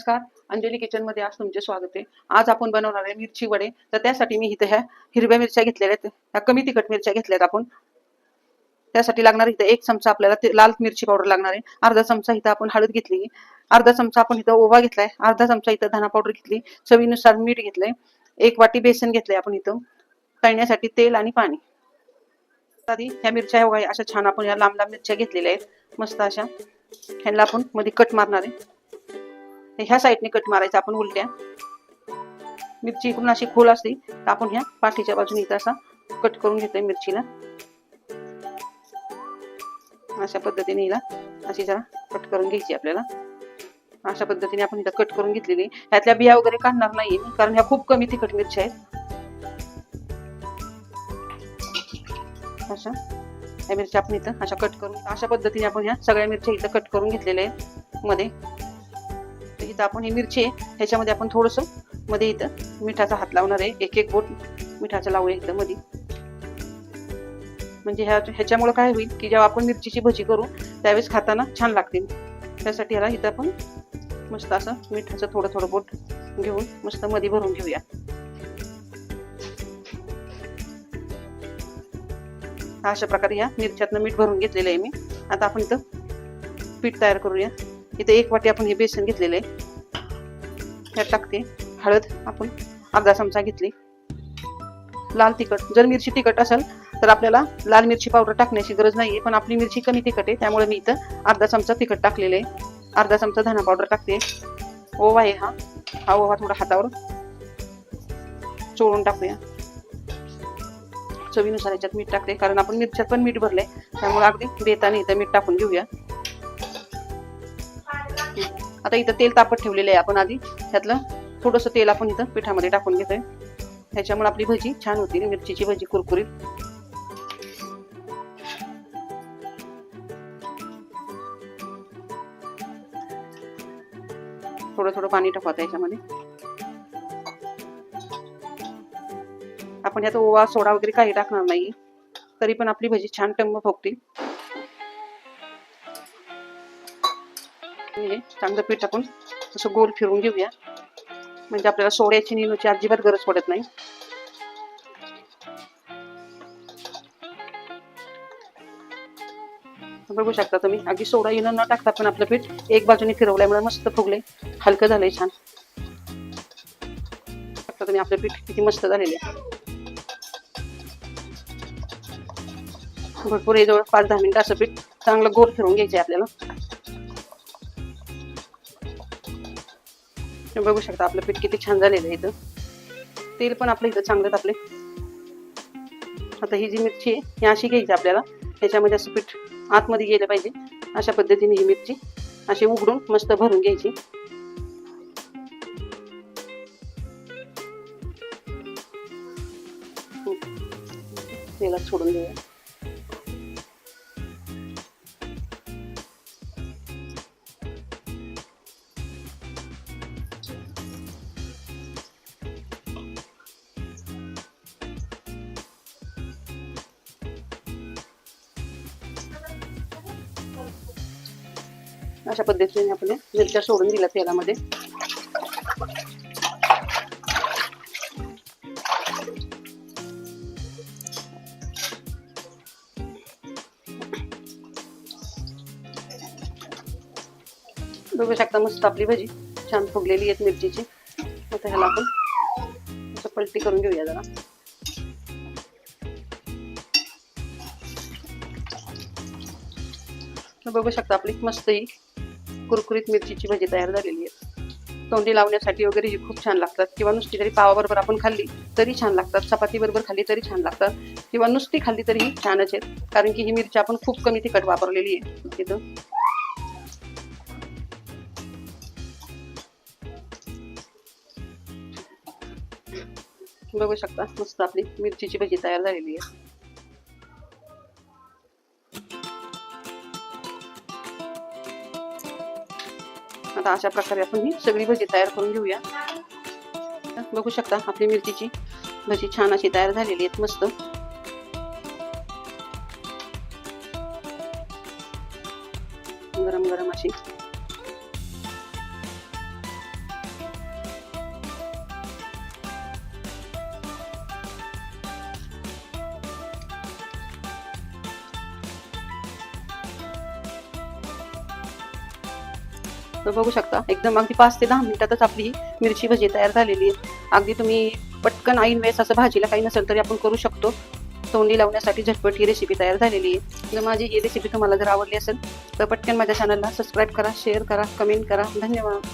नमस्कार. अंजली किचनमध्ये आज तुमचे स्वागत आहे. आज आपण बनवणार आहे मिरची वडे. तर त्यासाठी मी इथे ह्या हिरव्या मिरच्या घेतलेल्या आहेत. ह्या कमी तिखट मिरच्या घेतल्यात आपण. त्यासाठी लागणार इथं एक चमचा आपल्याला लाल मिरची पावडर लागणार आहे. अर्धा चमचा इथं आपण हळद घेतली. अर्धा चमचा आपण इथं ओवा घेतलाय. अर्धा चमचा इथं धना पावडर घेतली. चवीनुसार मीठ घेतलंय. एक वाटी बेसन घेतलंय आपण इथं. तळण्यासाठी तेल आणि पाणी. आधी ह्या मिरच्या बघा अशा छान आपण या लांब लांब मिरच्या घेतलेल्या आहेत. मस्त अशा. ह्यांना आपण मध्ये कट मारणार आहे. तर ह्या साईडने कट मारायचं आपण उलट्या. मिरची इकडून अशी खोल असली तर आपण ह्या पाठीच्या बाजूने इथं असा कट करून घेतोय मिरचीला. अशा पद्धतीने हिला अशी जरा कट करून घ्यायची आपल्याला. अशा पद्धतीने आपण इथं कट करून घेतलेली. ह्यातल्या बिया वगैरे काढणार नाही कारण ह्या खूप कमी तिखट मिरच्या आहेत. अशा. ह्या मिरच्या आपण इथं अशा कट करून अशा पद्धतीने आपण ह्या सगळ्या मिरच्या इथं कट करून घेतलेल्या आहेत. मध्ये. तर आपण ही मिरची आहे ह्याच्यामध्ये आपण थोडंसं मध्ये इथं मिठाचा हात लावणार आहे एक एक बोट मिठाचा लावूया इथं मध्ये म्हणजे ह्या ह्याच्यामुळे काय होईल की जेव्हा आपण मिरचीची भजी करू त्यावेळेस खाताना छान लागते त्यासाठी ह्याला इथं आपण मस्त असं मिठाचं थोडं थोडं बोट घेऊन मस्त मध्ये भरून घेऊया. अशा प्रकारे या मिरच्यातनं मीठ भरून घेतलेलं आहे मी. आता आपण इथं पीठ तयार करूया. इथं एक वाटी आपण हे बेसन घेतलेलं आहे. त्यात टाकते. हळद आपण अर्धा चमचा घेतली. लाल तिखट जर मिरची तिखट असेल तर आपल्याला लाल मिरची पावडर टाकण्याची गरज नाहीये पण आपली मिरची कमी तिखट आहे त्यामुळे मी इथं अर्धा चमचा तिखट टाकलेलं आहे. अर्धा चमचा धना पावडर टाकते. ओवा आहे हा. हा ओवा थोडा हातावर चोळून टाकूया. चवीनुसार याच्यात मीठ टाकते कारण आपण मिरच्यात पण मीठ भरले त्यामुळे अगदी बेताने इथं मीठ टाकून घेऊया. आता इथं तेल तापत ठेवलेलं आहे आपण आधी. त्यातलं थोडस तेल आपण इथं पिठामध्ये टाकून घेतोय. त्याच्यामुळे आपली भजी छान होती मिरचीची भजी कुरकुरीत. थोडं थोडं पाणी टाकवतं याच्यामध्ये. आपण यात ओवा सोडा वगैरे काही टाकणार नाही तरी पण आपली भजी छान टम्म फुगतील हे चांगलं पीठ आपण तसं गोल फिरून घेऊया. म्हणजे आपल्याला सोड्याची निनूची अजिबात गरज पडत नाही. बघू शकता तुम्ही अगदी सोडा येणं न टाकता पण आपलं पीठ एक बाजूने फिरवल्यामुळे मस्त फुगले हलकं झालंय छान. तुम्ही आपलं पीठ किती मस्त झालेले आहे. भरपूर हे जवळ पाच दहा मिनिटं असं पीठ चांगलं गोल फिरवून घ्यायचे आपल्याला. तुम्ही बघू शकता आपलं पीठ किती छान झालेलं आहे इथं. तेल पण आपलं इथं चांगलं आपले. आता ही जी मिरची आहे ही अशी घ्यायची आपल्याला. ह्याच्यामध्ये असं पीठ आतमध्ये गेलं पाहिजे. अशा पद्धतीने ही मिरची अशी उघडून मस्त भरून घ्यायची. तेलात सोडून देऊया. अशा पद्धतीने आपण मिरच्या सोडून दिल्या तेलामध्ये. बघू शकता मस्त आपली भाजी छान फुगलेली आहेत मिरचीची. आता ह्याला आपण असं पलटी करून घेऊया जरा. बघू शकता आपली मस्त ही कुरकुरीत मिरचीची भजी तयार झालेली आहे. तोंडी लावण्यासाठी वगैरे ही खूप छान लागतात. किंवा नुसती जरी पावाबरोबर आपण खाल्ली तरी छान लागतात. चपाती बरोबर खाल्ली तरी छान लागतात. किंवा नुसती खाल्ली तरीही छानच आहेत. कारण की ही मिरची आपण खूप कमी तिखट वापरलेली आहे. तिथं बघू शकता. मस्त आपली मिरचीची भजी तयार झालेली आहे. आता अशा प्रकारे आपण ही सगळी भजी तयार करून घेऊया. बघू शकता आपली मिरचीची भजी छान अशी तयार झालेली आहेत मस्त. गरम गरम अशी. तर बघू शकता. एकदम अगदी पाच ते दहा मिनिटातच आपली मिरची भजी तयार झालेली आहे. अगदी तुम्ही पटकन ऐन वेळेस असं भाजीला काही नसेल तरी आपण करू शकतो. तोंडी लावण्यासाठी झटपट ही रेसिपी तयार झालेली आहे. जर माझी ही रेसिपी तुम्हाला जर आवडली असेल तर पटकन माझ्या चॅनलला सबस्क्राईब करा शेअर करा कमेंट करा. धन्यवाद.